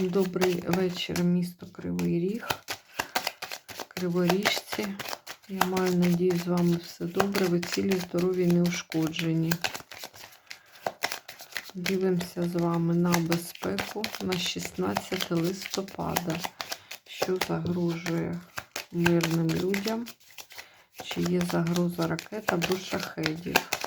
Добрий вечір, місто Кривий Ріг, Криворіжці. Я маю надію, з вами все добре. Ви цілі, здорові, неушкоджені. Дивимося з вами на безпеку на 16 листопада, що загрожує мирним людям, чи є загроза ракет або шахедів.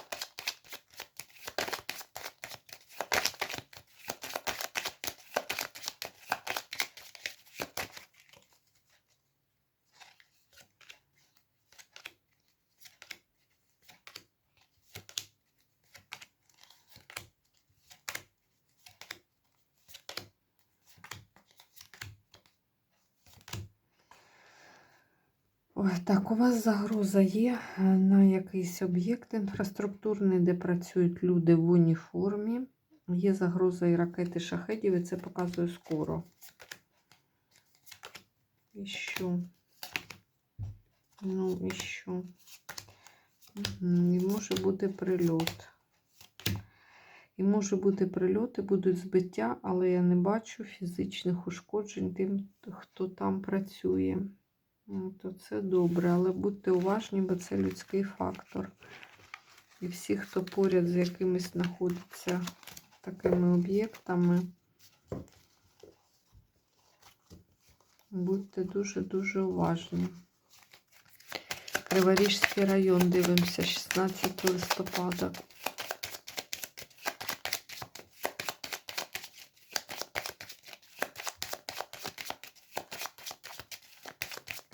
Так, у вас загроза є е, на якийсь об'єкт інфраструктурний, де працюють люди в уніформі. Є загроза і ракети шахедів, і це показує скоро. І що? Ну, і що? І може бути прильот. І може бути прильоти, будуть збиття, але я не бачу фізичних ушкоджень тим, хто там працює. Ну, То це добре, але будьте уважні, бо це людський фактор. І всі, хто поряд з якимись знаходиться такими об'єктами, будьте дуже-дуже уважні. Криворіжський район, дивимося, 16 листопада.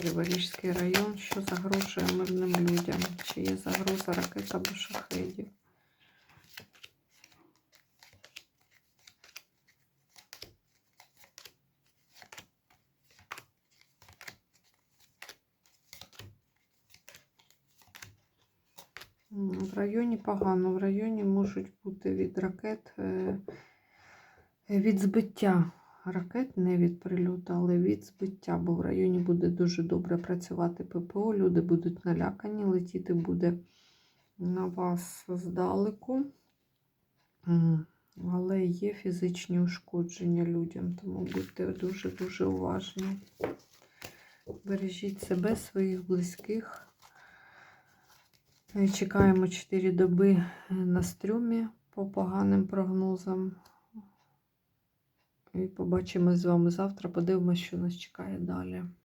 Криворіжський район, що загрожує мирним людям? Чи є загроза ракет або шахедів? В районі погано, в районі можуть бути від ракет, е, від збиття ракет, не від прильоту, але від збиття, бо в районі буде дуже добре працювати ППО, люди будуть налякані, летіти буде на вас здалеку. Але є фізичні ушкодження людям, тому будьте дуже-дуже уважні. Бережіть себе, своїх близьких. Чекаємо 4 доби на стрюмі по поганим прогнозам. І побачимо з вами завтра. Подивимось, що нас чекає далі.